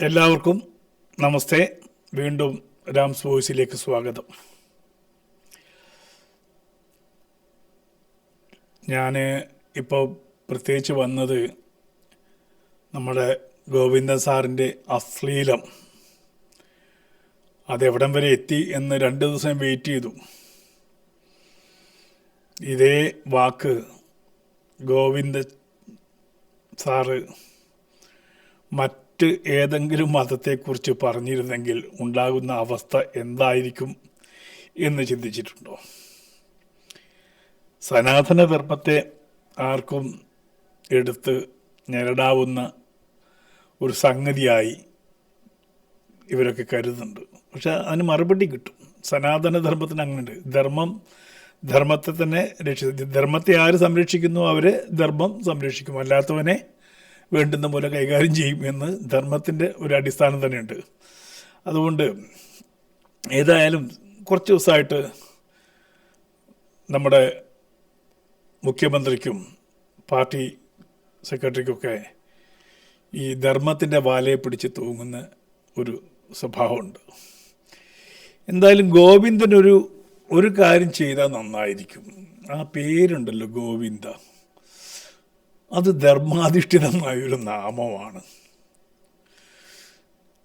എല്ലാവർക്കും നമസ്തേ. വീണ്ടും രാംസ് വോയിസിലേക്ക് സ്വാഗതം. ഞാൻ ഇപ്പോൾ പ്രത്യേകിച്ച് വന്നത് നമ്മുടെ ഗോവിന്ദൻ സാറിന്റെ അശ്ലീലം. അതെവിടം വരെ എത്തി എന്ന് രണ്ട് ദിവസം വെയിറ്റ് ചെയ്തു. ഇതേ വാക്ക് ഗോവിന്ദ സാറ് മറ്റ് ഏതെങ്കിലും മതത്തെക്കുറിച്ച് പറഞ്ഞിരുന്നെങ്കിൽ ഉണ്ടാകുന്ന അവസ്ഥ എന്തായിരിക്കും എന്ന് ചിന്തിച്ചിട്ടുണ്ടോ? സനാതന ധർമ്മത്തെ ആർക്കും എടുത്ത് ഞെരടാവുന്ന ഒരു സംഗതിയായി ഇവരൊക്കെ കരുതുന്നുണ്ട്. പക്ഷെ അതിന് മറുപടി കിട്ടും. സനാതന ധർമ്മത്തിന് അങ്ങനെയുണ്ട്. ധർമ്മം ധർമ്മത്തെ തന്നെ രക്ഷ ധർമ്മത്തെ ആര് സംരക്ഷിക്കുന്നു? അവരെ ധർമ്മം സംരക്ഷിക്കും. അല്ലാത്തവനെ വേണ്ടുന്ന പോലെ കൈകാര്യം ചെയ്യും എന്ന് ധർമ്മത്തിന്റെ ഒരു അടിസ്ഥാനം തന്നെയുണ്ട്. അതുകൊണ്ട് ഏതായാലും കുറച്ച് ദിവസമായിട്ട് നമ്മുടെ മുഖ്യമന്ത്രിക്കും പാർട്ടി സെക്രട്ടറിക്കൊക്കെ ഈ ധർമ്മത്തിന്റെ വാലയെ പിടിച്ച് തൂങ്ങുന്ന ഒരു സ്വഭാവമുണ്ട്. എന്തായാലും ഗോവിന്ദനൊരു ഒരു കാര്യം ചെയ്താൽ നന്നായിരിക്കും. ആ പേരുണ്ടല്ലോ ഗോവിന്ദ. അത് ധർമാധിഷ്ഠിതമായൊരു നാമമാണ്.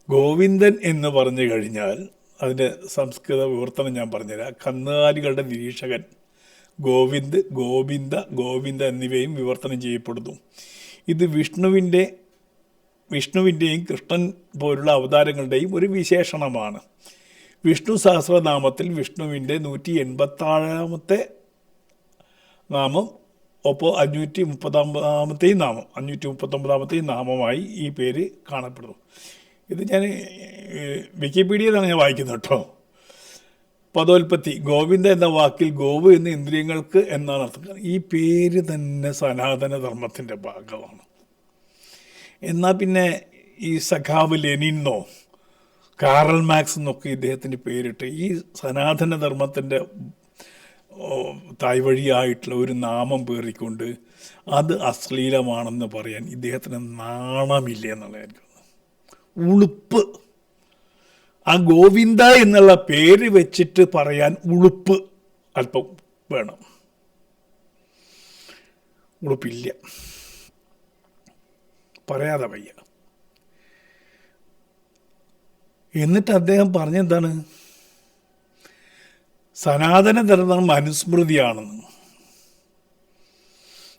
ഗോവിന്ദൻ എന്ന് പറഞ്ഞു കഴിഞ്ഞാൽ അതിന്റെ സംസ്കൃത വിവർത്തനം ഞാൻ പറഞ്ഞുതരാം. കന്നുകാലികളുടെ നിരീക്ഷകൻ ഗോവിന്ദ് ഗോവിന്ദ ഗോവിന്ദ എന്നിവയും വിവർത്തനം ചെയ്യപ്പെടുന്നു. ഇത് വിഷ്ണുവിന്റെ വിഷ്ണുവിന്റെയും കൃഷ്ണൻ പോലുള്ള അവതാരങ്ങളുടെയും ഒരു വിശേഷണമാണ്. വിഷ്ണു സഹസ്രനാമത്തിൽ വിഷ്ണുവിന്റെ നൂറ്റി എൺപത്താറാമത്തെ നാമം ഒപ്പോൾ അഞ്ഞൂറ്റി മുപ്പത്തൊമ്പതാമത്തെയും നാമം അഞ്ഞൂറ്റി മുപ്പത്തൊമ്പതാമത്തെയും നാമമായി ഈ പേര് കാണപ്പെടുന്നു. ഇത് ഞാൻ വിക്കിപീഡിയയിലാണ് ഞാൻ വായിക്കുന്നത് കേട്ടോ. പദോൽപത്തി ഗോവിന്ദ എന്ന വാക്കിൽ ഗോവ് എന്ന ഇന്ദ്രിയങ്ങൾക്ക് എന്നാണ് അർത്ഥം. ഈ പേര് തന്നെ സനാതന ധർമ്മത്തിന്റെ ഭാഗമാണ്. എന്നാൽ പിന്നെ ഈ സഖാവ് ലെനിന്നോ കാറൽ മാക്സ് എന്നൊക്കെ ഇദ്ദേഹത്തിന്റെ പേരിട്ട് ഈ സനാതന ധർമ്മത്തിന്റെ തായ്വഴിയായിട്ടുള്ള ഒരു നാമം പേറിക്കൊണ്ട് അത് അശ്ലീലമാണെന്ന് പറയാൻ ഇദ്ദേഹത്തിന് നാണമില്ല എന്നുള്ള എനിക്ക് ഉളുപ്പ്. ആ ഗോവിന്ദ എന്നുള്ള പേര് വെച്ചിട്ട് പറയാൻ ഉളുപ്പ് അല്പം വേണം. ഉളുപ്പില്ല. പറയാതെ വയ്യ. എന്നിട്ട് അദ്ദേഹം പറഞ്ഞെന്താണ്? സനാതന ധർമ്മം അനുസ്മൃതിയാണെന്ന്.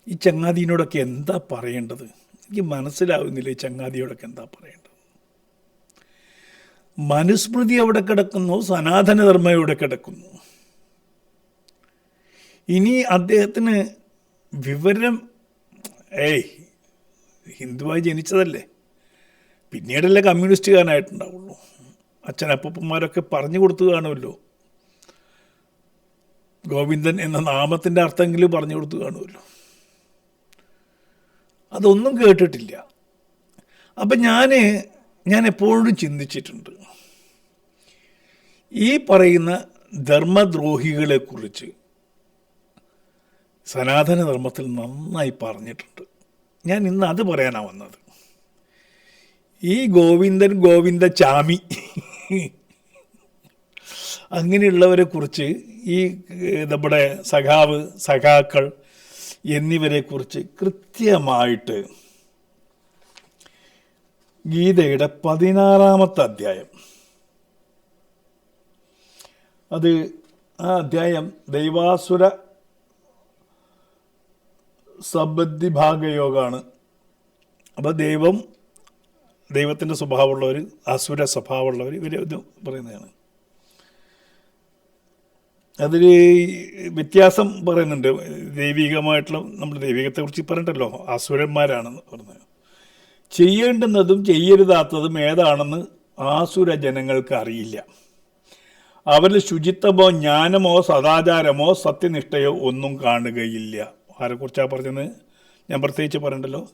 ഈ ചങ്ങാതിനോടൊക്കെ എന്താ പറയേണ്ടത്? എനിക്ക് മനസ്സിലാവുന്നില്ല ഈ ചങ്ങാതിയോടൊക്കെ എന്താ പറയേണ്ടത്. മനുസ്മൃതി അവിടെ കിടക്കുന്നു സനാതന ധർമ്മം ഇവിടെ കിടക്കുന്നു. ഇനി അദ്ദേഹത്തിന് വിവരം ഏയ് ഹിന്ദുവായി ജനിച്ചതല്ലേ? പിന്നീടല്ലേ കമ്മ്യൂണിസ്റ്റുകാരനായിട്ടുണ്ടാവുള്ളൂ. അച്ഛനപ്പന്മാരൊക്കെ പറഞ്ഞു കൊടുത്തു കാണുമല്ലോ. ഗോവിന്ദൻ എന്ന നാമത്തിന്റെ അർത്ഥമെങ്കിലും പറഞ്ഞു കൊടുത്തു കാണുമല്ലോ. അതൊന്നും കേട്ടിട്ടില്ല. അപ്പം ഞാൻ ഞാൻ എപ്പോഴും ചിന്തിച്ചിട്ടുണ്ട്. ഈ പറയുന്ന ധർമ്മദ്രോഹികളെക്കുറിച്ച് സനാതനധർമ്മത്തിൽ നന്നായി പറഞ്ഞിട്ടുണ്ട്. ഞാൻ ഇന്ന് അത് പറയാനാണ് വന്നത്. ഈ ഗോവിന്ദൻ ഗോവിന്ദ ചാമി അങ്ങനെയുള്ളവരെ കുറിച്ച് ഈ നമ്മുടെ സഖാവ് സഖാക്കൾ എന്നിവരെ കുറിച്ച് കൃത്യമായിട്ട് ഗീതയുടെ പതിനാറാമത്തെ അധ്യായം. അത് ആ അധ്യായം ദൈവാസുര സബദ്ധി ഭാഗയോഗമാണ് അപ്പോൾ ദൈവം ദൈവത്തിന്റെ സ്വഭാവമുള്ളവർ അസുര സ്വഭാവമുള്ളവർ ഇവർ ഇത് പറയുന്നതാണ്. അതിൽ വ്യത്യാസം പറയുന്നുണ്ട്. ദൈവികമായിട്ടുള്ള നമ്മൾ ദൈവികത്തെക്കുറിച്ച് പറഞ്ഞിട്ടല്ലോ അസുരന്മാരാണെന്ന് പറഞ്ഞത് ചെയ്യേണ്ടുന്നതും ചെയ്യരുതാത്തതും ഏതാണെന്ന് ആസുര ജനങ്ങൾക്ക് അറിയില്ല അവരിൽ ശുചിത്വമോ ജ്ഞാനമോ സദാചാരമോ സത്യനിഷ്ഠയോ ഒന്നും കാണുകയില്ല. ആരെക്കുറിച്ചാണ് പറഞ്ഞത്? ഞാൻ പ്രത്യേകിച്ച് പറയണ്ടല്ലോ.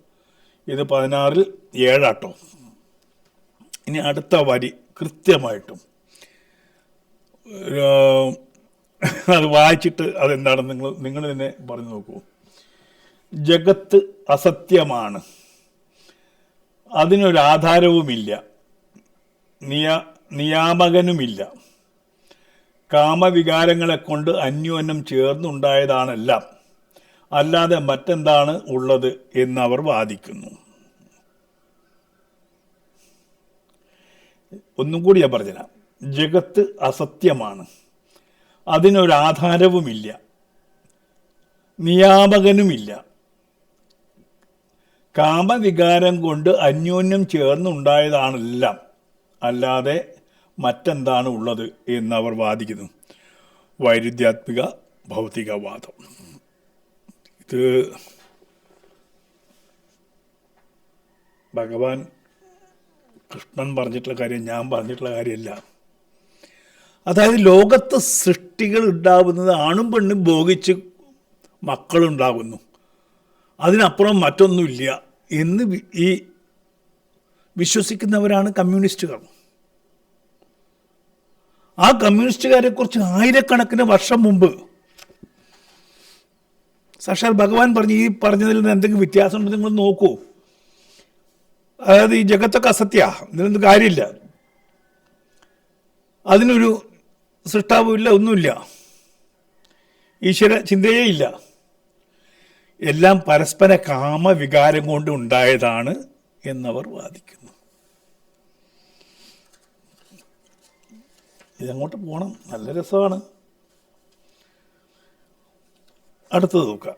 ഇത് പതിനാറിൽ ഏഴാട്ടോ. ഇനി അടുത്ത വരി കൃത്യമായിട്ടും. അത് വായിച്ചിട്ട് അതെന്താണെന്ന് നിങ്ങൾ നിങ്ങൾ തന്നെ പറഞ്ഞു നോക്കൂ. ജഗത്ത് അസത്യമാണ്. അതിനൊരാധാരവുമില്ല. നിയ നിയാമകനുമില്ല. കാമവികാരങ്ങളെ കൊണ്ട് അന്യോന്യം ചേർന്നുണ്ടായതാണെല്ലാം. അല്ലാതെ മറ്റെന്താണ് ഉള്ളത് എന്നവർ വാദിക്കുന്നു. ഒന്നും കൂടി ഞാൻ പറഞ്ഞുതരാം. ജഗത്ത് അസത്യമാണ്. അതിനൊരാധാരവുമില്ല. നിയാമകനുമില്ല. കാമവികാരം കൊണ്ട് അന്യോന്യം ചേർന്നുണ്ടായതാണെല്ലാം. അല്ലാതെ മറ്റെന്താണ് ഉള്ളത് എന്നവർ വാദിക്കുന്നു. വൈരുദ്ധ്യാത്മിക ഭൗതികവാദം. ഇത് ഭഗവാൻ കൃഷ്ണൻ പറഞ്ഞിട്ടുള്ള കാര്യം ഞാൻ പറഞ്ഞിട്ടുള്ള കാര്യമല്ല. അതായത് ലോകത്ത് സൃഷ്ടികൾ ഉണ്ടാവുന്നത് ആണും പെണ്ണും ഭോഗിച്ച് മക്കളുണ്ടാകുന്നു. അതിനപ്പുറം മറ്റൊന്നുമില്ല എന്ന് ഈ വിശ്വസിക്കുന്നവരാണ് കമ്മ്യൂണിസ്റ്റുകാർ ആ കമ്മ്യൂണിസ്റ്റുകാരെക്കുറിച്ച് ആയിരക്കണക്കിന് വർഷം മുമ്പ് സാക്ഷാൽ ഭഗവാൻ പറഞ്ഞു ഈ പറഞ്ഞതിൽ നിന്ന് എന്തെങ്കിലും വ്യത്യാസമുണ്ടെന്ന് നിങ്ങൾ നോക്കൂ. അതായത് ഈ ജഗത്തൊക്കെ അസത്യ ഇതിനൊന്നും കാര്യമില്ല. അതിനൊരു സൃഷ്ടാവുമില്ല ഒന്നുമില്ല. ഈശ്വര ചിന്തയേ ഇല്ല എല്ലാം പരസ്പര കാമവികാരം കൊണ്ട് ഉണ്ടായതാണ് എന്നവർ വാദിക്കുന്നു. ഇതങ്ങോട്ട് പോകണം. നല്ല രസമാണ്. അടുത്തത് നോക്കാം.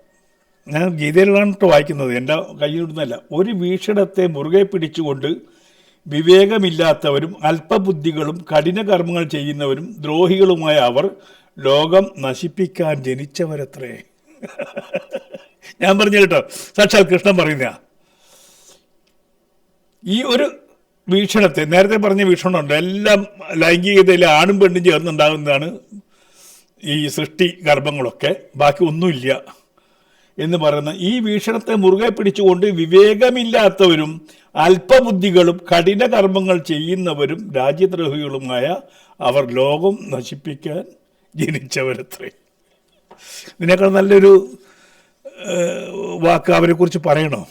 ഞാൻ ഗീതയിലാണ് കേട്ടോ വായിക്കുന്നത്. എന്റെ കയ്യിലിടുന്നല്ല ഒരു വീക്ഷണത്തെ മുറുകെ പിടിച്ചുകൊണ്ട് വിവേകമില്ലാത്തവരും അല്പബുദ്ധികളും കഠിന കർമ്മങ്ങൾ ചെയ്യുന്നവരും ദ്രോഹികളുമായ അവർ ലോകം നശിപ്പിക്കാൻ ജനിച്ചവരത്രേ. ഞാൻ പറഞ്ഞു കേട്ടോ. സാക്ഷാൽ കൃഷ്ണൻ പറയുന്ന ഈ ഒരു വീക്ഷണത്തെ നേരത്തെ പറഞ്ഞ വീക്ഷണമുണ്ട്. എല്ലാം ലൈംഗികതയിൽ ആണും പെണ്ണും ചേർന്നുണ്ടാകുന്നതാണ് ഈ സൃഷ്ടി കർമ്മങ്ങളൊക്കെ. ബാക്കി ഒന്നുമില്ല. എന്ന് പറയുന്ന ഈ വീക്ഷണത്തെ മുറുകെ പിടിച്ചുകൊണ്ട് വിവേകമില്ലാത്തവരും അല്പബുദ്ധികളും കഠിന കർമ്മങ്ങൾ ചെയ്യുന്നവരും രാജ്യദ്രോഹികളുമായ അവർ ലോകം നശിപ്പിക്കാൻ ജനിച്ചവരത്രേ. ഇതിനേക്കാൾ നല്ലൊരു വാക്ക് അവരെക്കുറിച്ച് പറയണോ?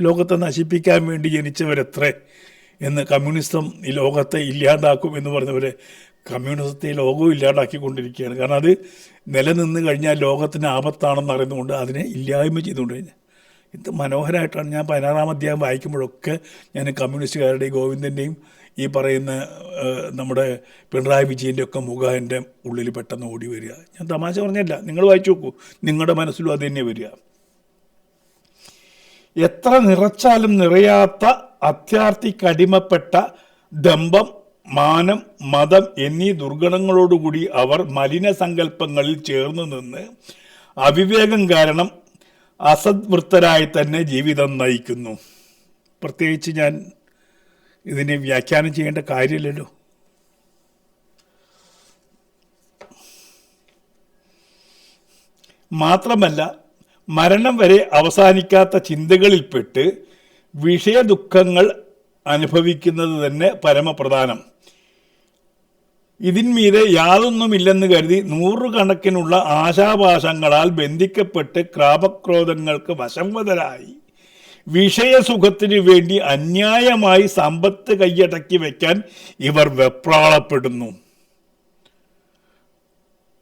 ലോകത്തെ നശിപ്പിക്കാൻ വേണ്ടി ജനിച്ചവരത്രേ എന്ന് കമ്മ്യൂണിസം ഈ ലോകത്തെ ഇല്ലാണ്ടാക്കും എന്ന് പറഞ്ഞവരെ കമ്മ്യൂണിസത്തെ ലോകവും ഇല്ലാണ്ടാക്കിക്കൊണ്ടിരിക്കുകയാണ് കാരണം അത് നിലനിന്ന് കഴിഞ്ഞാൽ ലോകത്തിന് ആപത്താണെന്ന് അറിയുന്നതുകൊണ്ട് അതിനെ ഇല്ലായ്മ ചെയ്തുകൊണ്ട് കഴിഞ്ഞാൽ ഇത് മനോഹരമായിട്ടാണ് ഞാൻ പതിനാറാം അധ്യായം വായിക്കുമ്പോഴൊക്കെ ഞാൻ കമ്മ്യൂണിസ്റ്റുകാരുടെയും ഗോവിന്ദന്റെയും ഈ പറയുന്ന നമ്മുടെ പിണറായി വിജയന്റെ ഒക്കെ മുഖം എന്റെ ഉള്ളിൽ പെട്ടെന്ന് ഓടി വരിക. ഞാൻ തമാശ പറഞ്ഞല്ല നിങ്ങൾ വായിച്ചു നോക്കൂ. നിങ്ങളുടെ മനസ്സിലും അത് തന്നെ വരിക. എത്ര നിറച്ചാലും നിറയാത്ത അത്യാർത്ഥിക്കടിമപ്പെട്ട ദമ്പം മാനം മതം എന്നീ ദുർഗണങ്ങളോടുകൂടി അവർ മലിന സങ്കല്പങ്ങളിൽ ചേർന്ന് നിന്ന് അവിവേകം കാരണം അസദ്വൃത്തരായി തന്നെ ജീവിതം നയിക്കുന്നു. പ്രത്യേകിച്ച് ഞാൻ ഇതിനെ വ്യാഖ്യാനം ചെയ്യേണ്ട കാര്യമില്ലല്ലോ. മാത്രമല്ല മരണം വരെ അവസാനിക്കാത്ത ചിന്തകളിൽപ്പെട്ട് വിഷയദുഃഖങ്ങൾ അനുഭവിക്കുന്നത് തന്നെ പരമപ്രധാനം. ഇതിന്മീതെ യാതൊന്നുമില്ലെന്ന് കരുതി നൂറുകണക്കിനുള്ള ആശാപാശങ്ങളാൽ ബന്ധിക്കപ്പെട്ട് ക്രാപക്രോധങ്ങൾക്ക് വശംവതരായി. വിഷയസുഖത്തിനു വേണ്ടി അന്യായമായി സമ്പത്ത് കൈയടക്കി വയ്ക്കാൻ ഇവർ വെപ്രാളപ്പെടുന്നു.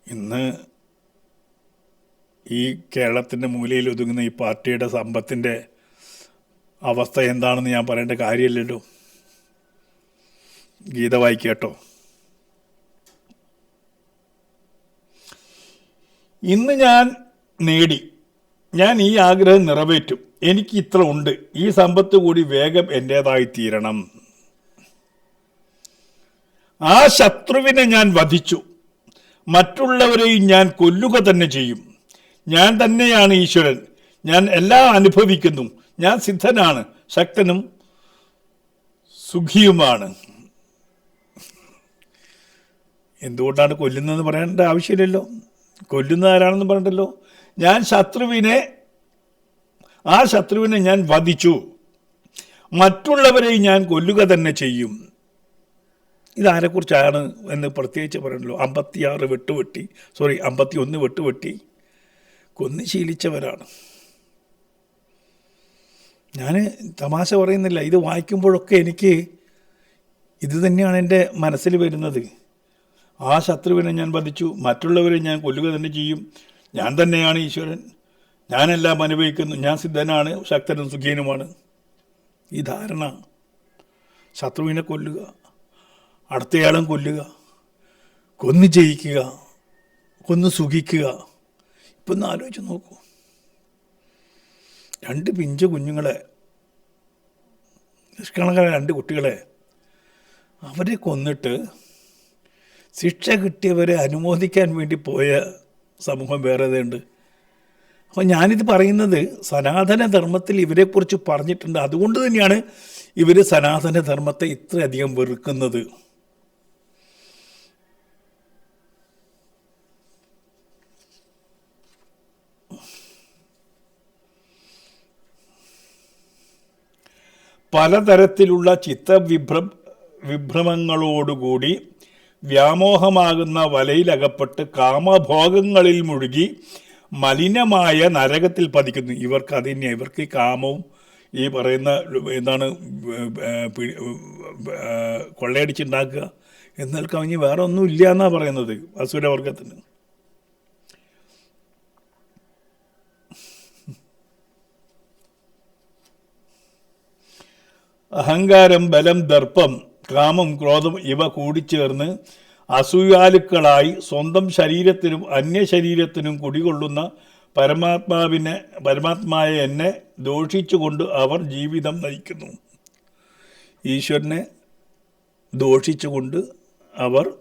ഇന്ന് ഈ കേരളത്തിന്റെ മൂലയിൽ ഒതുങ്ങുന്ന ഈ പാർട്ടിയുടെ സമ്പത്തിന്റെ അവസ്ഥ എന്താണെന്ന് ഞാൻ പറയേണ്ട കാര്യമില്ലല്ലോ. ഗീത വായിക്കട്ടോ ഇന്ന് ഞാൻ നേടി. ഞാൻ ഈ ആഗ്രഹം നിറവേറ്റും. എനിക്ക് ഇത്ര ഉണ്ട്. ഈ സമ്പത്ത് കൂടി വേഗം എന്റേതായി തീരണം. ആ ശത്രുവിനെ ഞാൻ വധിച്ചു. മറ്റുള്ളവരെയും ഞാൻ കൊല്ലുക തന്നെ ചെയ്യും. ഞാൻ തന്നെയാണ് ഈശ്വരൻ. ഞാൻ എല്ലാം അനുഭവിക്കുന്നു. ഞാൻ സിദ്ധനാണ്. ശക്തനും സുഖിയുമാണ്. എന്തുകൊണ്ടാണ് കൊല്ലുന്നതെന്ന് പറയേണ്ട ആവശ്യമില്ലല്ലോ? കൊല്ലുന്ന ആരാണെന്ന് പറഞ്ഞിട്ടല്ലോ? ഞാൻ ശത്രുവിനെ ആ ശത്രുവിനെ ഞാൻ വധിച്ചു. മറ്റുള്ളവരെ ഞാൻ കൊല്ലുക തന്നെ ചെയ്യും. ഇതാരെക്കുറിച്ചാണ് എന്ന് പ്രത്യേകിച്ച് പറയണല്ലോ. അമ്പത്തിയാറ് വെട്ടുവെട്ടി സോറി അമ്പത്തി ഒന്ന് വെട്ടുവെട്ടി കൊന്നു ശീലിച്ചവരാണ്. ഞാൻ തമാശ പറയുന്നില്ല. ഇത് വായിക്കുമ്പോഴൊക്കെ എനിക്ക് ഇത് തന്നെയാണ് എന്റെ മനസ്സിൽ വരുന്നത്. ആ ശത്രുവിനെ ഞാൻ വധിച്ചു മറ്റുള്ളവരെ ഞാൻ കൊല്ലുക തന്നെ ചെയ്യും. ഞാൻ തന്നെയാണ് ഈശ്വരൻ. ഞാനെല്ലാം അനുഭവിക്കുന്നു. ഞാൻ സിദ്ധനാണ് ശക്തനും സുഖീനുമാണ്. ഈ ധാരണ. ശത്രുവിനെ കൊല്ലുക അടുത്തയാളും കൊല്ലുക കൊന്നു ജയിക്കുക കൊന്നു സുഖിക്കുക. ഇപ്പം ഒന്ന് ആലോചിച്ച് നോക്കൂ. രണ്ട് പിഞ്ചു കുഞ്ഞുങ്ങളെ നിഷ്കളങ്കരായ രണ്ട് കുട്ടികളെ അവരെ കൊന്നിട്ട് ശിക്ഷ കിട്ടിയവരെ അനുമോദിക്കാൻ വേണ്ടി പോയ സമൂഹം വേറെതുണ്ട് അപ്പോൾ ഞാനിത് പറയുന്നത് സനാതന ധർമ്മത്തിൽ ഇവരെക്കുറിച്ച് പറഞ്ഞിട്ടുണ്ട്. അതുകൊണ്ട് തന്നെയാണ് ഇവർ സനാതന ധർമ്മത്തെ ഇത്രയധികം വെറുക്കുന്നത്. പലതരത്തിലുള്ള ചിത്തവിഭ്ര വിഭ്രമങ്ങളോടുകൂടി വ്യാമോഹമാകുന്ന വലയിലകപ്പെട്ട് കാമഭോഗങ്ങളിൽ മുഴുകി മലിനമായ നരകത്തിൽ പതിക്കുന്നു. ഇവർക്ക് അത് തന്നെയാണ് ഇവർക്ക് കാമവും ഈ പറയുന്ന എന്താണ് കൊള്ളയടിച്ചുണ്ടാക്കുക എന്നാൽ കവിഞ്ഞ് വേറെ ഒന്നും ഇല്ല എന്നാണ് പറയുന്നത് അസുരവർഗത്തിന്. അഹങ്കാരം ബലം ദർപ്പം കാമം ക്രോധം ഇവ കൂടിച്ചേർന്ന് അസൂയാലുക്കളായി സ്വന്തം ശരീരത്തിനും അന്യ ശരീരത്തിനും കുടികൊള്ളുന്ന പരമാത്മാവിനെ പരമാത്മായ എന്നെ ദോഷിച്ചുകൊണ്ട് അവർ ജീവിതം നയിക്കുന്നു. ഈശ്വരനെ ദോഷിച്ചുകൊണ്ട് അവർ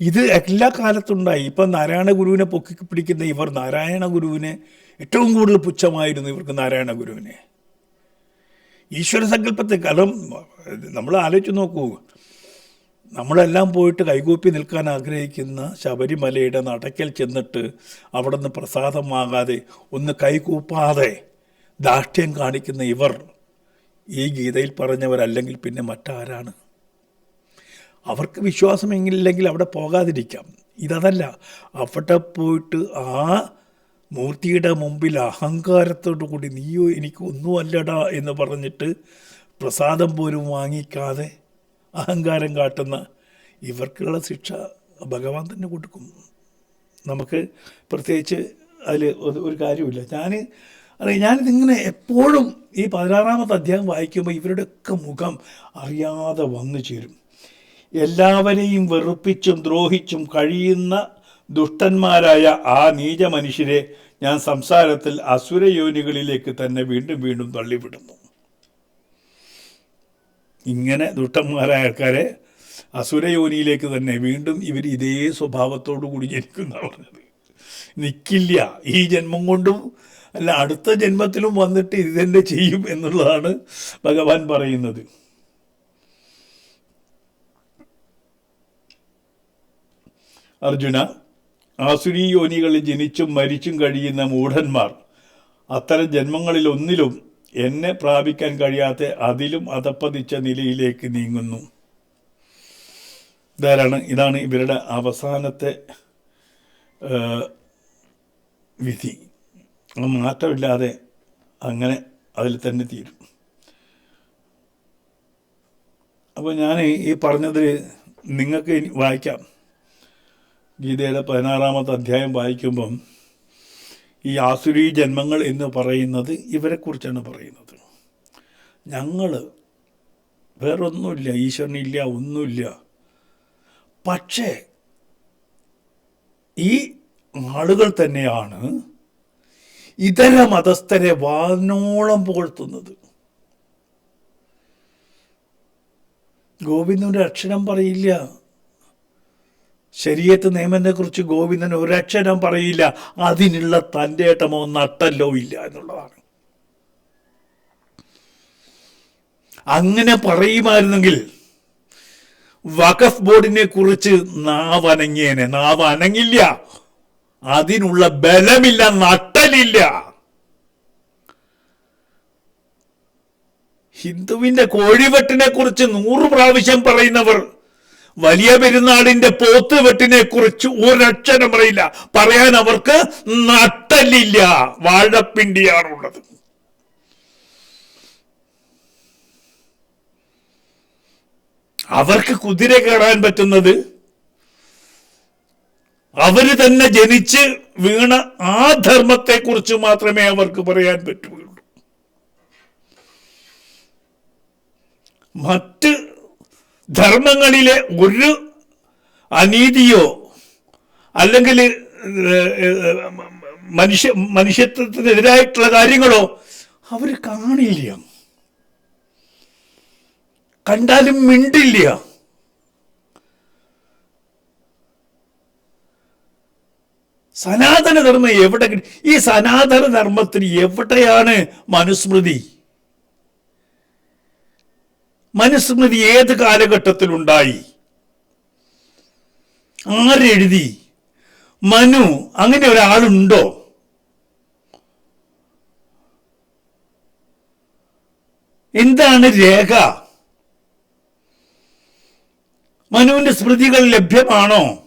ഇത് എല്ലാ കാലത്തുണ്ടായി. ഇപ്പം നാരായണ ഗുരുവിനെ പൊക്കി പിടിക്കുന്ന ഇവർ നാരായണ ഗുരുവിനെ ഏറ്റവും കൂടുതൽ പുച്ഛമായിരുന്നു ഇവർക്ക് നാരായണ ഗുരുവിനെ ഈശ്വര സങ്കല്പത്തെ കാരണം നമ്മൾ ആലോചിച്ച് നോക്കൂ. നമ്മളെല്ലാം പോയിട്ട് കൈകൂപ്പി നിൽക്കാൻ ആഗ്രഹിക്കുന്ന ശബരിമലയുടെ നടക്കൽ ചെന്നിട്ട് അവിടെ നിന്ന് പ്രസാദമാകാതെ ഒന്ന് കൈകൂപ്പാതെ ദാഷ്ട്യം കാണിക്കുന്ന ഇവർ ഈ ഗീതയിൽ പറഞ്ഞവരല്ലെങ്കിൽ പിന്നെ മറ്റാരാണ്? അവർക്ക് വിശ്വാസമെങ്കിലില്ലെങ്കിൽ അവിടെ പോകാതിരിക്കാം. ഇതല്ല അവിടെ പോയിട്ട് ആ മൂർത്തിയുടെ മുമ്പിൽ അഹങ്കാരത്തോടു കൂടി നീയോ എനിക്ക് ഒന്നുമല്ലടാ എന്ന് പറഞ്ഞിട്ട് പ്രസാദം പോലും വാങ്ങിക്കാതെ അഹങ്കാരം കാട്ടുന്ന ഇവർക്കുള്ള ശിക്ഷ ഭഗവാൻ തന്നെ കൊടുക്കും. നമുക്ക് പ്രത്യേകിച്ച് അതിൽ ഒരു കാര്യമില്ല ഞാൻ അറിയാം ഞാനിതിങ്ങനെ എപ്പോഴും ഈ പതിനാറാമത്തെ അധ്യായം വായിക്കുമ്പോൾ ഇവരുടെയൊക്കെ മുഖം അറിയാതെ വന്നു ചേരും. എല്ലാവരെയും വെറുപ്പിച്ചും ദ്രോഹിച്ചും കഴിയുന്ന ദുഷ്ടന്മാരായ ആ നീച മനുഷ്യരെ ഞാൻ സംസാരത്തിൽ അസുരയോനികളിലേക്ക് തന്നെ വീണ്ടും വീണ്ടും തള്ളിവിടുന്നു. ഇങ്ങനെ ദുഷ്ടന്മാരായ ആൾക്കാരെ അസുരയോനിയിലേക്ക് തന്നെ വീണ്ടും ഇവർ ഇതേ സ്വഭാവത്തോടു കൂടി ജനിക്കുന്ന പറഞ്ഞത്. നിൽക്കില്ല ഈ ജന്മം കൊണ്ടും അല്ല അടുത്ത ജന്മത്തിലും വന്നിട്ട് ഇത് തന്നെ ചെയ്യും എന്നുള്ളതാണ് ഭഗവാൻ പറയുന്നത്. അർജുന ആസുരീ യോനികളിൽ ജനിച്ചും മരിച്ചും കഴിയുന്ന മൂഢന്മാർ അത്തരം ജന്മങ്ങളിൽ ഒന്നിലും എന്നെ പ്രാപിക്കാൻ കഴിയാത്ത അതിലും അതപ്പതിച്ച നിലയിലേക്ക് നീങ്ങുന്നു. ഇതാരാണ്? ഇതാണ് ഇവരുടെ അവസാനത്തെ വിധി. മാറ്റമില്ലാതെ അങ്ങനെ അതിൽ തന്നെ തീരും. അപ്പോൾ ഞാൻ ഈ പറഞ്ഞതിൽ നിങ്ങൾക്ക് വായിക്കാം. ഗീതയുടെ പതിനാറാമത്തെ അധ്യായം വായിക്കുമ്പം ഈ ആസുരീ ജന്മങ്ങൾ എന്ന് പറയുന്നത് ഇവരെക്കുറിച്ചാണ് പറയുന്നത്. ഞങ്ങൾ വേറൊന്നുമില്ല ഈശ്വരനില്ല ഒന്നുമില്ല. പക്ഷേ ഈ ആളുകൾ തന്നെയാണ് ഇതര മതസ്ഥരെ വാനോളം പുകഴ്ത്തുന്നത്. ഗോവിന്ദൻ ഒരു അക്ഷരം പറയില്ല. ശരീരത്ത് നിയമത്തെ കുറിച്ച് ഗോവിന്ദൻ ഒരക്ഷരം പറയില്ല. അതിനുള്ള തന്റെ ഏട്ടമോ നട്ടല്ലോ ഇല്ല എന്നുള്ളതാണ്. അങ്ങനെ പറയുമായിരുന്നെങ്കിൽ വഖഫ് ബോർഡിനെ കുറിച്ച് നാവനങ്ങിയേനെ. നാവനങ്ങില്ല. അതിനുള്ള ബലമില്ല നട്ടലില്ല. ഹിന്ദുവിന്റെ കോഴിവെട്ടിനെ കുറിച്ച് നൂറ് പ്രാവശ്യം പറയുന്നവർ വലിയ പെരുന്നാളിന്റെ പോത്ത് വെട്ടിനെ കുറിച്ച് ഒരക്ഷരം പറയില്ല പറയാൻ അവർക്ക് നട്ടലില്ല. വാഴപ്പിണ്ടിയാണുള്ളത്. അവർക്ക് കുതിര കേടാൻ പറ്റുന്നത് അവർ തന്നെ ജനിച്ച് വീണ ആ ധർമ്മത്തെക്കുറിച്ച് മാത്രമേ അവർക്ക് പറയാൻ പറ്റുകയുള്ളൂ. മറ്റ് ധർമ്മങ്ങളിലെ ഒരു അനീതിയോ അല്ലെങ്കിൽ മനുഷ്യ മനുഷ്യത്വത്തിനെതിരായിട്ടുള്ള കാര്യങ്ങളോ അവർ കാണില്ല. കണ്ടാലും മിണ്ടില്ല. സനാതനധർമ്മം എവിടെ ഈ സനാതനധർമ്മത്തിന് എവിടെയാണ് മനുസ്മൃതി? മനുസ്മൃതി ഏത് കാലഘട്ടത്തിലുണ്ടായി ആരെഴുതി? മനു അങ്ങനെ ഒരാളുണ്ടോ? എന്താണ് രേഖ? മനുവിന്റെ സ്മൃതികൾ ലഭ്യമാണോ?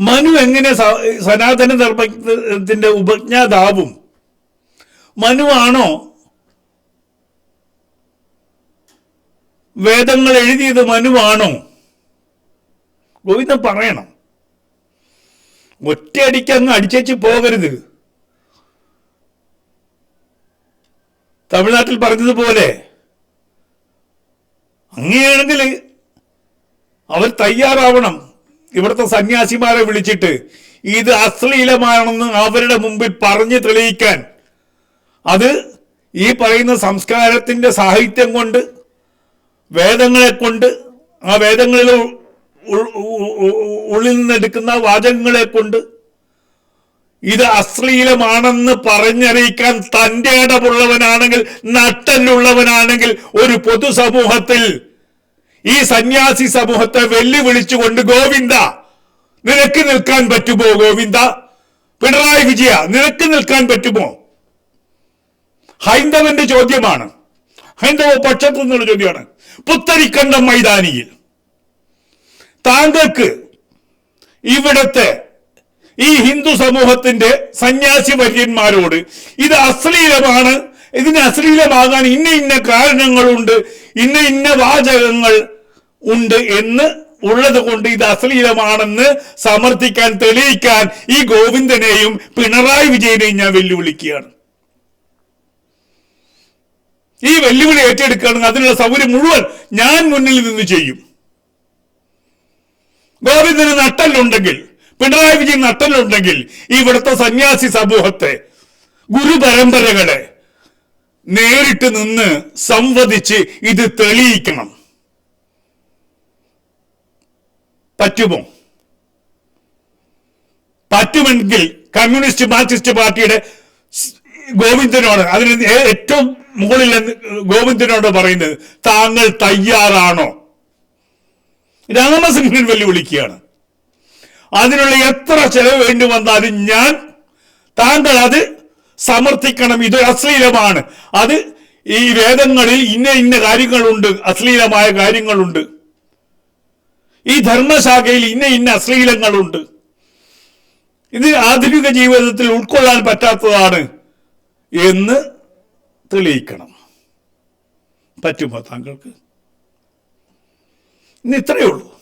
മനു എങ്ങനെ സനാതന ധർമ്മത്തിന്റെ ഉപജ്ഞാതാവും? മനുവാണോ? വേദങ്ങൾ എഴുതിയത് മനുവാണോ? ഗോവിന്ദൻ പറയണം. ഒറ്റയടിക്ക് അങ്ങ് അടിച്ചേച്ച് പോകരുത്. തമിഴ്നാട്ടിൽ പറഞ്ഞതുപോലെ അങ്ങനെയാണെങ്കിൽ അവർ തയ്യാറാവണം. ഇവിടുത്തെ സന്യാസിമാരെ വിളിച്ചിട്ട് ഇത് അശ്ലീലമാണെന്ന് അവരുടെ മുമ്പിൽ പറഞ്ഞു തെളിയിക്കാൻ. അത് ഈ പറയുന്ന സംസ്കാരത്തിന്റെ സാഹിത്യം കൊണ്ട് വേദങ്ങളെ കൊണ്ട് ആ വേദങ്ങളിൽ ഉള്ളിൽ നിന്നെടുക്കുന്ന വാചകങ്ങളെ കൊണ്ട് ഇത് അശ്ലീലമാണെന്ന് പറഞ്ഞറിയിക്കാൻ തന്റെ ഇടമുള്ളവനാണെങ്കിൽ നട്ടല്ലുള്ളവനാണെങ്കിൽ ഒരു പൊതുസമൂഹത്തിൽ ഈ സന്യാസി സമൂഹത്തെ വെല്ലുവിളിച്ചുകൊണ്ട് ഗോവിന്ദ നിനക്ക് നിൽക്കാൻ പറ്റുമോ ഗോവിന്ദ? പിണറായി വിജയ നിനക്ക് നിൽക്കാൻ പറ്റുമോ? ഹൈന്ദവന്റെ ചോദ്യമാണ്. ഹൈന്ദവ പക്ഷത്തു നിന്നുള്ള ചോദ്യമാണ്. പുത്തരിക്കണ്ടം മൈതാനിയിൽ. താങ്കൾക്ക് ഇവിടത്തെ ഈ ഹിന്ദു സമൂഹത്തിന്റെ സന്യാസി വര്യന്മാരോട് ഇത് അശ്ലീലമാണ്. ഇതിന് അശ്ലീലമാകാൻ ഇന്ന ഇന്ന കാരണങ്ങളുണ്ട് ഇന്ന ഇന്ന വാചകങ്ങൾ ഉണ്ട് എന്ന് ഉള്ളത് കൊണ്ട് ഇത് അശ്ലീലമാണെന്ന് സമർത്ഥിക്കാൻ തെളിയിക്കാൻ ഈ ഗോവിന്ദനെയും പിണറായി വിജയനെയും ഞാൻ വെല്ലുവിളിക്കുകയാണ്. ഈ വെല്ലുവിളി ഏറ്റെടുക്കുകയാണെങ്കിൽ അതിനുള്ള സൗകര്യം മുഴുവൻ ഞാൻ മുന്നിൽ നിന്ന് ചെയ്യും. ഗോവിന്ദന് നട്ടലുണ്ടെങ്കിൽ പിണറായി വിജയൻ നട്ടലുണ്ടെങ്കിൽ ഇവിടുത്തെ സന്യാസി സമൂഹത്തെ ഗുരുപരമ്പരകളെ നേരിട്ട് നിന്ന് സംവദിച്ച് ഇത് തെളിയിക്കണം. പറ്റുമോ? പറ്റുമെങ്കിൽ കമ്മ്യൂണിസ്റ്റ് മാർക്സിസ്റ്റ് പാർട്ടിയുടെ ഗോവിന്ദനോട് അതിന് ഏറ്റവും മുകളിൽ ഗോവിന്ദനോട് പറയുന്നത് താങ്കൾ തയ്യാറാണോ? രാമസിംഹൻ വെല്ലുവിളിക്കുകയാണ്. അതിനുള്ള എത്ര ചെലവ് വേണ്ടി വന്നാലും ഞാൻ താങ്കൾ അത് സമർത്ഥിക്കണം. ഇത് അശ്ലീലമാണ്. അത് ഈ വേദങ്ങളിൽ ഇന്ന ഇന്ന കാര്യങ്ങളുണ്ട് അശ്ലീലമായ കാര്യങ്ങളുണ്ട്. ഈ ധർമ്മശാഖയിൽ ഇന്ന ഇന്ന അശ്ലീലങ്ങളുണ്ട്. ഇത് ആധുനിക ജീവിതത്തിൽ ഉൾക്കൊള്ളാൻ പറ്റാത്തതാണ് എന്ന് തെളിയിക്കണം. പറ്റുമോ താങ്കൾക്ക്. ഇന്ന് ഇത്രയേ ഉള്ളൂ.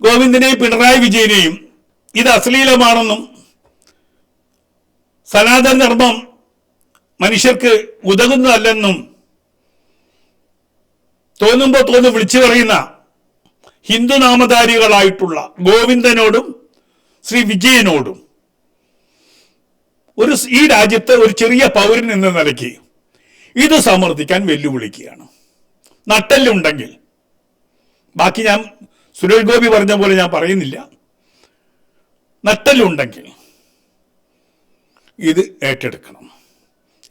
ഗോവിന്ദനെയും പിണറായി വിജയനെയും ഇത് അശ്ലീലമാണെന്നും സനാതന ധർമ്മം മനുഷ്യർക്ക് ഉതകുന്നതല്ലെന്നും തോന്നുമ്പോൾ തോന്നും വിളിച്ചു പറയുന്ന ഹിന്ദുനാമധാരികളായിട്ടുള്ള ഗോവിന്ദനോടും ശ്രീ വിജയനോടും ഒരു ഈ രാജ്യത്തെ ഒരു ചെറിയ പൗരൻ എന്ന നിലയ്ക്ക് ഇത് സമർത്ഥിക്കാൻ വെല്ലുവിളിക്കുകയാണ്. നട്ടല്ലുണ്ടെങ്കിൽ. ബാക്കി ഞാൻ സുരേഷ് ഗോപി പറഞ്ഞ പോലെ ഞാൻ പറയുന്നില്ല. നട്ടല്ലുണ്ടെങ്കിൽ ഇത് ഏറ്റെടുക്കണം.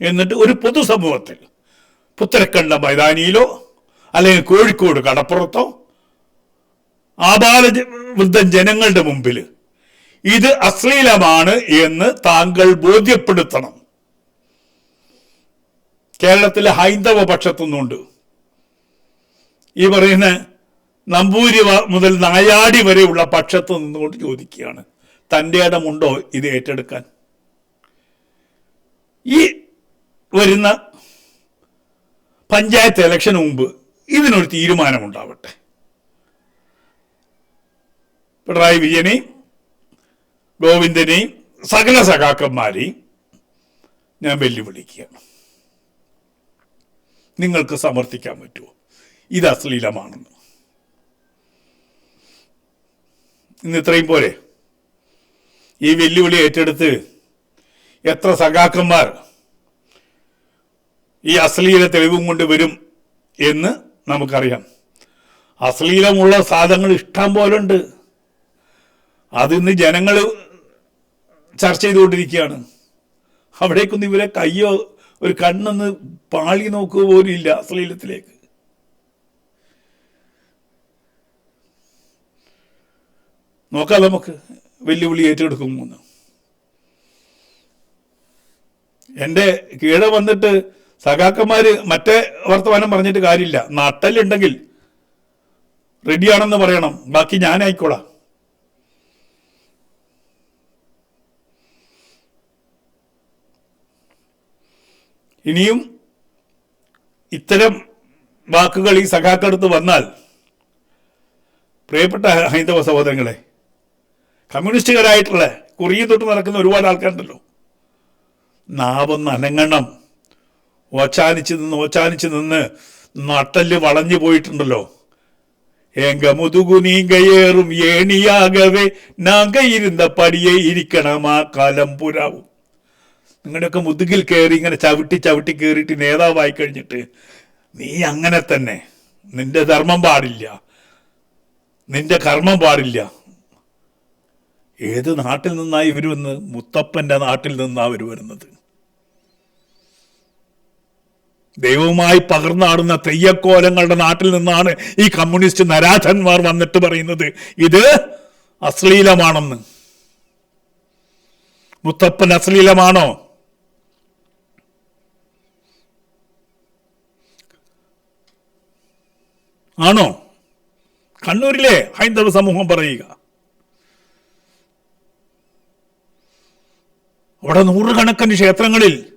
എന്നിട്ട് ഒരു പൊതുസമൂഹത്തിൽ പുത്തരക്കണ്ട മൈതാനിയിലോ അല്ലെങ്കിൽ കോഴിക്കോട് കടപ്പുറത്തോ ആപാല വൃദ്ധ ജനങ്ങളുടെ മുമ്പിൽ ഇത് അശ്ലീലമാണ് എന്ന് താങ്കൾ ബോധ്യപ്പെടുത്തണം. കേരളത്തിലെ ഹൈന്ദവ പക്ഷത്തുനിന്നുണ്ട്. ഈ പറയുന്ന നമ്പൂരി മുതൽ നായാടി വരെയുള്ള പക്ഷത്ത് നിന്നുകൊണ്ട് ചോദിക്കുകയാണ്. തന്റെ ഇടമുണ്ടോ ഇത് ഏറ്റെടുക്കാൻ? ഈ വരുന്ന പഞ്ചായത്ത് ഇലക്ഷന് മുമ്പ് ഇതിനൊരു തീരുമാനമുണ്ടാവട്ടെ. പിണറായി വിജയനെയും ഗോവിന്ദനെയും സകല സഖാക്കന്മാരെയും ഞാൻ വെല്ലുവിളിക്കുക നിങ്ങൾക്ക് സമർത്ഥിക്കാൻ പറ്റുമോ? ഇത് അശ്ലീലമാണെന്ന്. ഇന്ന് ഇത്രയും പോലെ ഈ വെല്ലുവിളി ഏറ്റെടുത്ത് എത്ര സഖാക്കന്മാർ ഈ അശ്ലീല തെളിവും കൊണ്ട് വരും എന്ന് നമുക്കറിയാം. അശ്ലീലമുള്ള സാധനങ്ങൾ ഇഷ്ടം പോലുണ്ട്. അതിന്ന് ജനങ്ങൾ ചർച്ച ചെയ്തുകൊണ്ടിരിക്കുകയാണ്. അവിടേക്കൊന്നും ഇവരെ കയ്യോ ഒരു കണ്ണൊന്ന് പാളി നോക്കുക പോലും ഇല്ല അശ്ലീലത്തിലേക്ക്. നോക്കാം നമുക്ക്. വെല്ലുവിളി ഏറ്റെടുക്കും മൂന്ന് എന്റെ കീഴെ വന്നിട്ട് സഖാക്കന്മാര് മറ്റേ വർത്തമാനം പറഞ്ഞിട്ട് കാര്യമില്ല. നട്ടലുണ്ടെങ്കിൽ റെഡിയാണെന്ന് പറയണം. ബാക്കി ഞാനായിക്കോളാം. ഇനിയും ഇത്തരം വാക്കുകൾ ഈ സഖാക്കടുത്ത് വന്നാൽ പ്രിയപ്പെട്ട ഹൈന്ദവ സഹോദരങ്ങളെ കമ്മ്യൂണിസ്റ്റുകാരായിട്ടുള്ള കുറിയ തൊട്ട് നടക്കുന്ന ഒരുപാട് ആൾക്കാരുണ്ടല്ലോ. നാവൊന്ന് അനങ്ങണം. ഓച്ചാനിച്ച് നിന്ന് ഓച്ചാനിച്ച് നിന്ന് നട്ടൽ വളഞ്ഞു പോയിട്ടുണ്ടല്ലോ. എങ്ക മുതുകു നീങ്കയേറും ഏണിയാകവേ നാങ്കയിരുന്ന പടിയെ ഇരിക്കണമാ കാലം പുരാവും. നിങ്ങളുടെയൊക്കെ മുതുകിൽ കയറി ഇങ്ങനെ ചവിട്ടി ചവിട്ടി കയറിയിട്ട് നേതാവായി കഴിഞ്ഞിട്ട് നീ അങ്ങനെ തന്നെ. നിന്റെ ധർമ്മം പാടില്ല. നിന്റെ കർമ്മം പാടില്ല. ഏത് നാട്ടിൽ നിന്നാണ് ഇവർ വന്ന്? മുത്തപ്പന്റെ നാട്ടിൽ നിന്നാണ് അവർ വരുന്നത്. ദൈവവുമായി പകർന്നാടുന്ന തെയ്യക്കോലങ്ങളുടെ നാട്ടിൽ നിന്നാണ് ഈ കമ്മ്യൂണിസ്റ്റ് നരാധന്മാർ വന്നിട്ട് പറയുന്നത്. ഇത് അശ്ലീലമാണെന്ന്. മുത്തപ്പൻ അശ്ലീലമാണോ? ആണോ? കണ്ണൂരിലെ ഹൈന്ദവ സമൂഹം പറയുക. അവിടെ നൂറുകണക്കിന് ക്ഷേത്രങ്ങളിൽ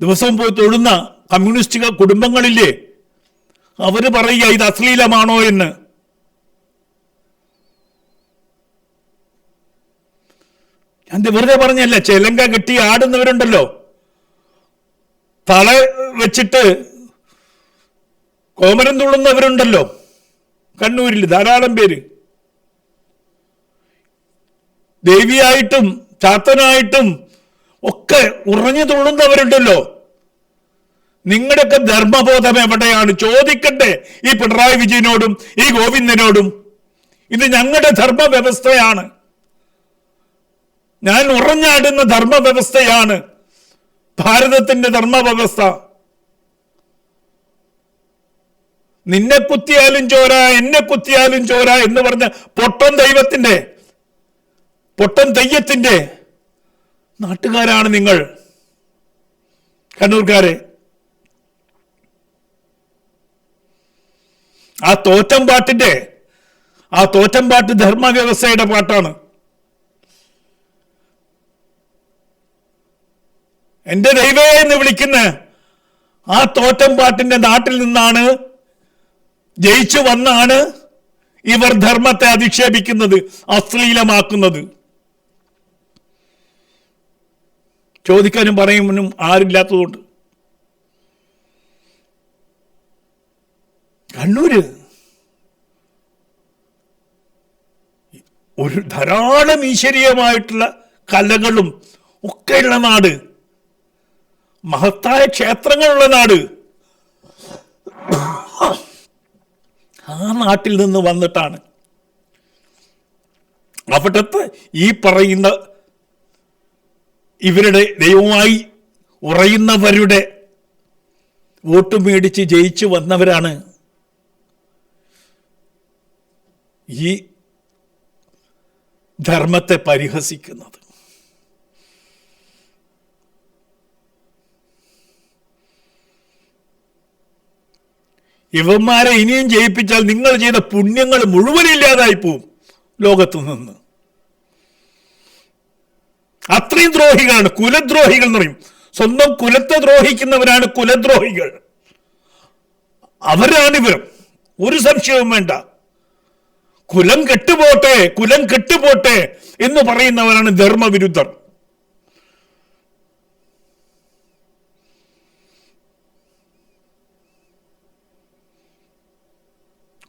ദിവസവും പോയി തൊഴുന്ന കമ്മ്യൂണിസ്റ്റ് കുടുംബങ്ങളില്ലേ അവർ പറയുക ഇത് അശ്ലീലമാണോ എന്ന്. ഞാൻ വെറുതെ പറഞ്ഞല്ല ചെലങ്ക കെട്ടി ആടുന്നവരുണ്ടല്ലോ. തല വെച്ചിട്ട് കോമരം തുള്ളുന്നവരുണ്ടല്ലോ. കണ്ണൂരിൽ ധാരാളം പേര്. ദേവിയായിട്ടും ചാത്തനായിട്ടും ഒക്കെ ഉറഞ്ഞു തുള്ളുന്നവരുണ്ടല്ലോ. നിങ്ങളുടെയൊക്കെ ധർമ്മബോധം എവിടെയാണ്? ചോദിക്കട്ടെ ഈ പിണറായി വിജയനോടും ഈ ഗോവിന്ദനോടും. ഇത് ഞങ്ങളുടെ ധർമ്മ വ്യവസ്ഥയാണ് ഞാൻ ഉറഞ്ഞാടുന്ന ധർമ്മ വ്യവസ്ഥയാണ് ഭാരതത്തിന്റെ ധർമ്മ വ്യവസ്ഥ നിന്നെ കുത്തിയാലും ചോര എന്നെ കുത്തിയാലും ചോര എന്ന് പറഞ്ഞ പൊട്ടൻ ദൈവത്തിന്റെ പൊട്ടൻ തെയ്യത്തിന്റെ നാട്ടുകാരാണ് നിങ്ങൾ. കണ്ണൂർക്കാരെ ആ തോറ്റം പാട്ടിന്റെ ആ തോറ്റം പാട്ട് ധർമ്മ വ്യവസ്ഥയുടെ പാട്ടാണ്. എന്റെ ദൈവേ എന്ന് വിളിക്കുന്ന ആ തോറ്റം പാട്ടിന്റെ നാട്ടിൽ നിന്നാണ് ജയിച്ചു വന്നാണ് ഇവർ ധർമ്മത്തെ അധിക്ഷേപിക്കുന്നത് അശ്ലീലമാക്കുന്നത്. ചോദിക്കാനും പറയുവാനും ആരില്ലാത്തതുകൊണ്ട്. കണ്ണൂര് ഒരു ധാരാളം ഈശ്വരീയമായിട്ടുള്ള കലകളും ഒക്കെയുള്ള നാട്. മഹത്തായ ക്ഷേത്രങ്ങളുള്ള നാട്. ആ നാട്ടിൽ നിന്ന് വന്നിട്ടാണ്. അവിടത്ത് ഈ പറയുന്ന ഇവരുടെ ദൈവമായി ഉറയുന്നവരുടെ വോട്ട് മേടിച്ച് ജയിച്ചു വന്നവരാണ് ഈ ധർമ്മത്തെ പരിഹസിക്കുന്നത്. ഇവന്മാരെ ഇനിയും ജയിപ്പിച്ചാൽ നിങ്ങൾ ചെയ്ത പുണ്യങ്ങൾ മുഴുവൻ ഇല്ലാതായി പോവും ലോകത്തു നിന്ന്. അത്രയും ദ്രോഹികളാണ് കുലദ്രോഹികൾ എന്ന് പറയും. സ്വന്തം കുലത്തെ ദ്രോഹിക്കുന്നവരാണ് കുലദ്രോഹികൾ. അവരാണ് ഇവരും ഒരു സംശയവും വേണ്ട. കുലം കെട്ടുപോട്ടെ കുലം കെട്ടുപോട്ടെ എന്ന് പറയുന്നവരാണ് ധർമ്മവിരുദ്ധർ.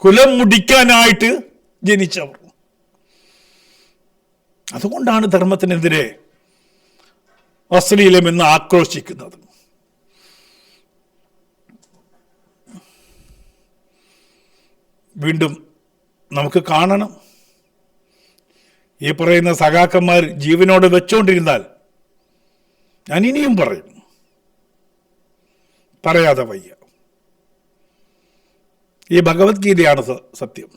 കുലം മുടിക്കാനായിട്ട് ജനിച്ചവർ. അതുകൊണ്ടാണ് ധർമ്മത്തിനെതിരെ അശ്ലീലം എന്ന് ആക്രോശിക്കുന്നത്. വീണ്ടും നമുക്ക് കാണണം. ഈ പറയുന്ന സഖാക്കന്മാർ ജീവനോട് വെച്ചോണ്ടിരുന്നാൽ ഞാൻ ഇനിയും പറയും. പറയാതെ വയ്യ. ഈ ഭഗവത്ഗീതയാണ് സത്യം.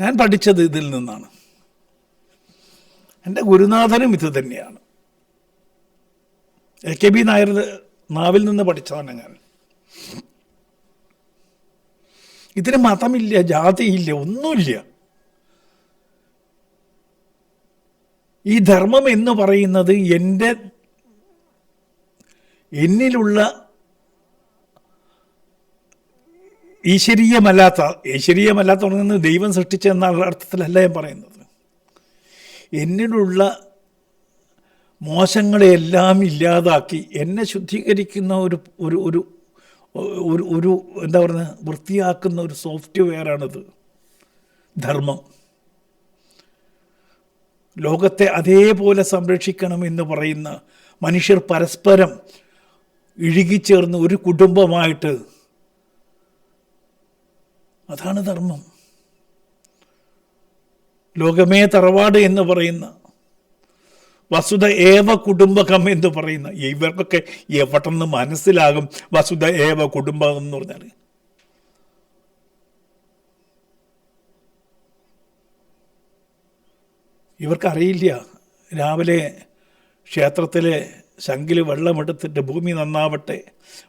ഞാൻ പഠിച്ചത് ഇതിൽ നിന്നാണ്. എന്റെ ഗുരുനാഥനും ഇത് തന്നെയാണ്. എ കെ ബി നായരുടെ നാവിൽ നിന്ന് പഠിച്ചതാണ് ഞാൻ. ഇതിന് മതമില്ല ജാതിയില്ല ഒന്നുമില്ല. ഈ ധർമ്മം എന്ന് പറയുന്നത് എന്റെ എന്നിലുള്ള ഈശ്വരീയമല്ലാത്ത ഈശ്വരീയമല്ലാത്ത പറഞ്ഞത് ദൈവം സൃഷ്ടിച്ച എന്നുള്ള അർത്ഥത്തിലല്ല ഞാൻ പറയുന്നത്. എന്നിലുള്ള മോശങ്ങളെയെല്ലാം ഇല്ലാതാക്കി എന്നെ ശുദ്ധീകരിക്കുന്ന ഒരു ഒരു ഒരു ഒരു ഒരു എന്താ പറയുക വൃത്തിയാക്കുന്ന ഒരു സോഫ്റ്റ്വെയറാണിത് ധർമ്മം. ലോകത്തെ അതേപോലെ സംരക്ഷിക്കണം എന്ന് പറയുന്ന മനുഷ്യർ പരസ്പരം ഇഴുകിച്ചേർന്ന് ഒരു കുടുംബമായിട്ട് അതാണ് ധർമ്മം. ലോകമേ തറവാട് എന്ന് പറയുന്ന വസുധ ഏവ കുടുംബകം എന്ന് പറയുന്ന ഇവർക്കൊക്കെ എവിടെന്ന് മനസ്സിലാകും വസുധ ഏവ കുടുംബകം എന്ന് പറഞ്ഞാൽ ഇവർക്കറിയില്ല. രാവിലെ ക്ഷേത്രത്തിലെ ശങ്കിൽ വെള്ളമെടുത്തിട്ട് ഭൂമി നന്നാവട്ടെ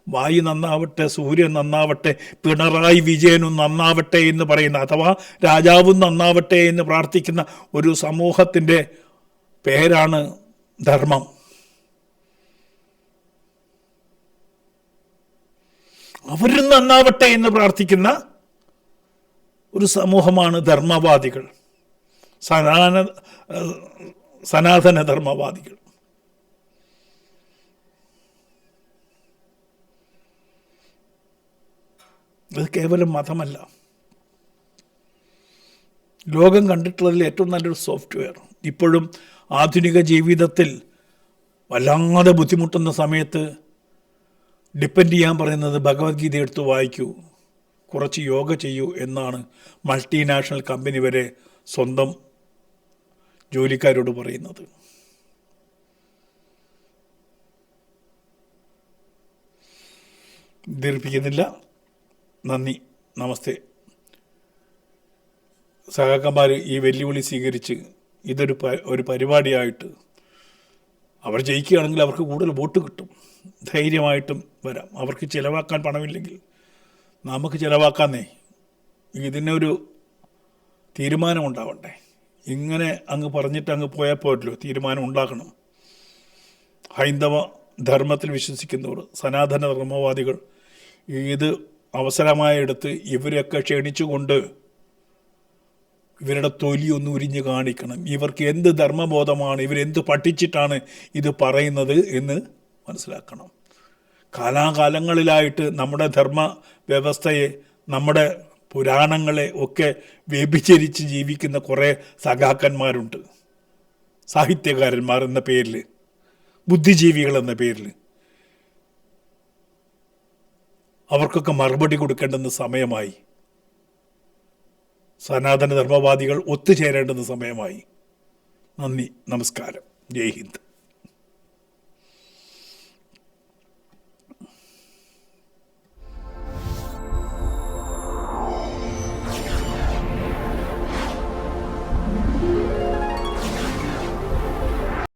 വായു നന്നാവട്ടെ സൂര്യൻ നന്നാവട്ടെ പിണറായി വിജയനും നന്നാവട്ടെ എന്ന് പറയുന്ന അഥവാ രാജാവും നന്നാവട്ടെ എന്ന് പ്രാർത്ഥിക്കുന്ന ഒരു സമൂഹത്തിന്റെ പേരാണ് ധർമ്മം. അവരും നന്നാവട്ടെ എന്ന് പ്രാർത്ഥിക്കുന്ന ഒരു സമൂഹമാണ് ധർമ്മവാദികൾ. സനാന സനാതന ധർമ്മവാദികൾ ഇത് കേവലം മതമല്ല. ലോകം കണ്ടിട്ടുള്ളതിൽ ഏറ്റവും നല്ലൊരു സോഫ്റ്റ്വെയർ. ഇപ്പോഴും ആധുനിക ജീവിതത്തിൽ വല്ലാതെ ബുദ്ധിമുട്ടുന്ന സമയത്ത് ഡിപ്പെൻഡ് ചെയ്യാൻ പറയുന്നത് ഭഗവത്ഗീത എടുത്ത് വായിക്കൂ. കുറച്ച് യോഗ ചെയ്യൂ എന്നാണ് മൾട്ടിനാഷണൽ കമ്പനി വരെ സ്വന്തം ജോലിക്കാരോട് പറയുന്നത്. ദീർഘിക്കുന്നില്ല നന്ദി. നമസ്തേ. സഹാക്കന്മാർ ഈ വെല്ലുവിളി സ്വീകരിച്ച് ഇതൊരു ഒരു പരിപാടിയായിട്ട് അവർ ജയിക്കുകയാണെങ്കിൽ അവർക്ക് കൂടുതൽ വോട്ട് കിട്ടും. ധൈര്യമായിട്ടും വരാം. അവർക്ക് ചിലവാക്കാൻ പണമില്ലെങ്കിൽ നമുക്ക് ചിലവാക്കാന്നേ. ഇതിനൊരു തീരുമാനം ഉണ്ടാവണ്ടേ ഇങ്ങനെ അങ്ങ് പറഞ്ഞിട്ട് അങ്ങ് പോയാൽ പോരല്ലോ. തീരുമാനം ഉണ്ടാക്കണം ഹൈന്ദവ ധർമ്മത്തിൽ വിശ്വസിക്കുന്നവർ സനാതന ധർമ്മവാദികൾ ഇത് അവസരമായി എടുത്ത് ഇവരെയൊക്കെ ക്ഷണിച്ചുകൊണ്ട് ഇവരുടെ തൊലി ഒന്ന് ഉരിഞ്ഞു കാണിക്കണം. ഇവർക്ക് എന്ത് ധർമ്മബോധമാണ് ഇവരെന്ത് പഠിച്ചിട്ടാണ് ഇത് പറയുന്നത് എന്ന് മനസ്സിലാക്കണം. കാലാകാലങ്ങളിലായിട്ട് നമ്മുടെ ധർമ്മ വ്യവസ്ഥയെ നമ്മുടെ പുരാണങ്ങളെ ഒക്കെ വ്യഭിചരിച്ച് ജീവിക്കുന്ന കുറേ സഖാക്കന്മാരുണ്ട്. സാഹിത്യകാരന്മാർ എന്ന പേരിൽ ബുദ്ധിജീവികൾ എന്ന പേരിൽ അവർക്കൊക്കെ മറുപടി കൊടുക്കേണ്ടുന്ന സമയമായി. സനാതന ധർമ്മവാദികൾ ഒത്തുചേരേണ്ടുന്ന സമയമായി. നന്ദി നമസ്കാരം. ജയ് ഹിന്ദ്.